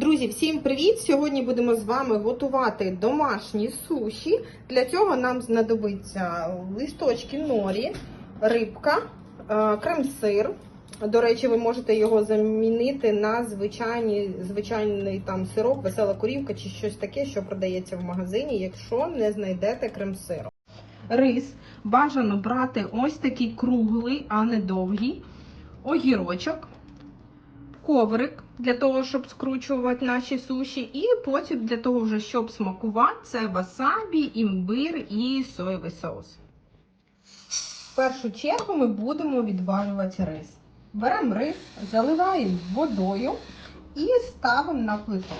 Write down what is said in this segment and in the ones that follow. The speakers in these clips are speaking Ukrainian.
Друзі, всім привіт! Сьогодні будемо з вами готувати домашні суші. Для цього нам знадобиться листочки норі, рибка, е, крем-сир. До речі, ви можете його замінити на звичайний, звичайний там сироп, весела корівка чи щось таке, що продається в магазині, якщо не знайдете крем-сиру. Рис бажано брати ось такий круглий, а не довгий, огірочок коврик для того, щоб скручувати наші суші, і потім для того, щоб смакувати, це васабі, імбир і соєвий соус. В першу чергу ми будемо відварювати рис. Беремо рис, заливаємо водою і ставимо на плиту.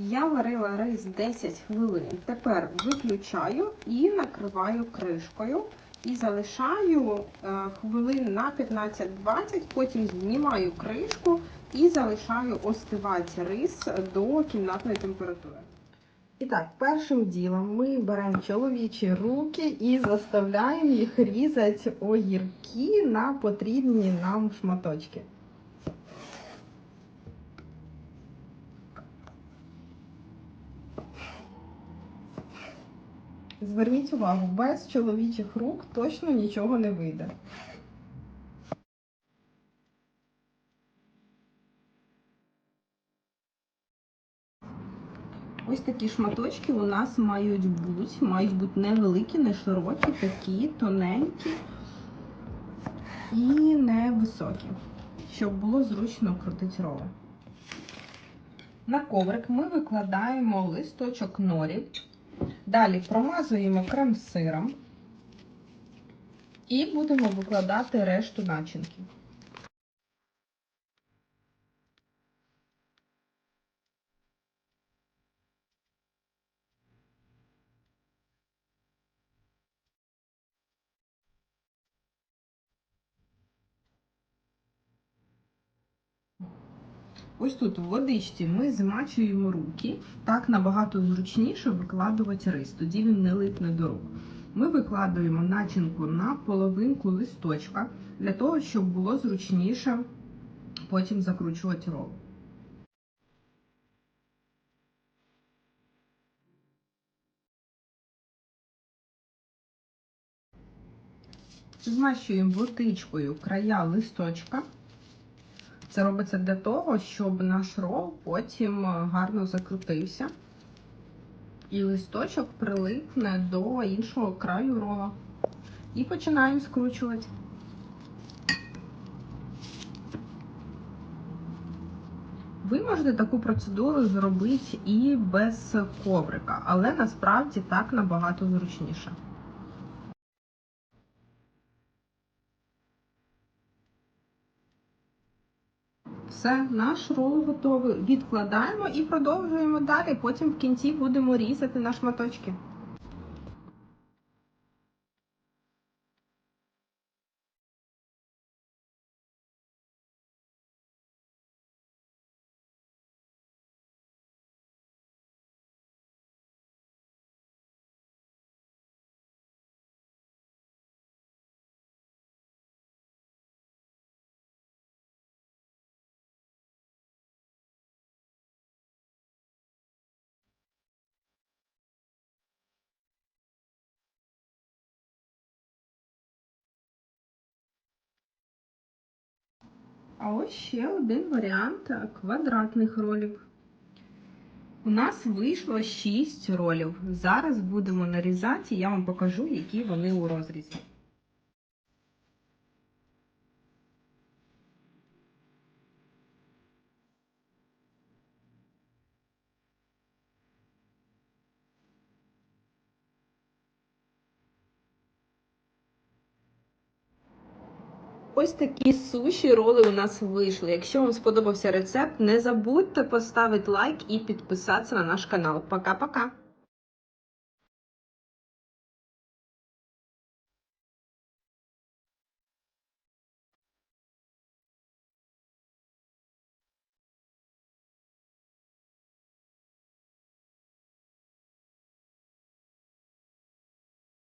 Я варила рис 10 хвилин. Тепер виключаю і накриваю кришкою. І залишаю е, хвилин на 15-20, потім знімаю кришку і залишаю остивати рис до кімнатної температури. І так, першим ділом ми беремо чоловічі руки і заставляємо їх різати огірки на потрібні нам шматочки. Зверніть увагу, без чоловічих рук точно нічого не вийде. Ось такі шматочки у нас мають бути, мають бути невеликі, не широкі, такі, тоненькі і невисокі, щоб було зручно крутити роли. На коврик ми викладаємо листочок норі. Далі промазуємо крем-сиром і будемо викладати решту начинки. Ось тут в водичці ми змачуємо руки. Так набагато зручніше викладувати рис, тоді він не липне до рук. Ми викладаємо начинку на половинку листочка для того, щоб було зручніше потім закручувати рол. Змащуємо водичкою края листочка. Це робиться для того, щоб наш рол потім гарно закрутився. І листочок прилипне до іншого краю рола. І починаємо скручувати. Ви можете таку процедуру зробити і без коврика, але насправді так набагато зручніше. Все, наш рол готовий. Відкладаємо і продовжуємо далі. Потім в кінці будемо різати на шматочки. А ось ще один варіант квадратних ролів. У нас вийшло 6 ролів. Зараз будемо нарізати, я вам покажу, які вони у розрізі. Ось такі суші роли у нас вийшли. Якщо вам сподобався рецепт, не забудьте поставити лайк і підписатися на наш канал. Пока-пока!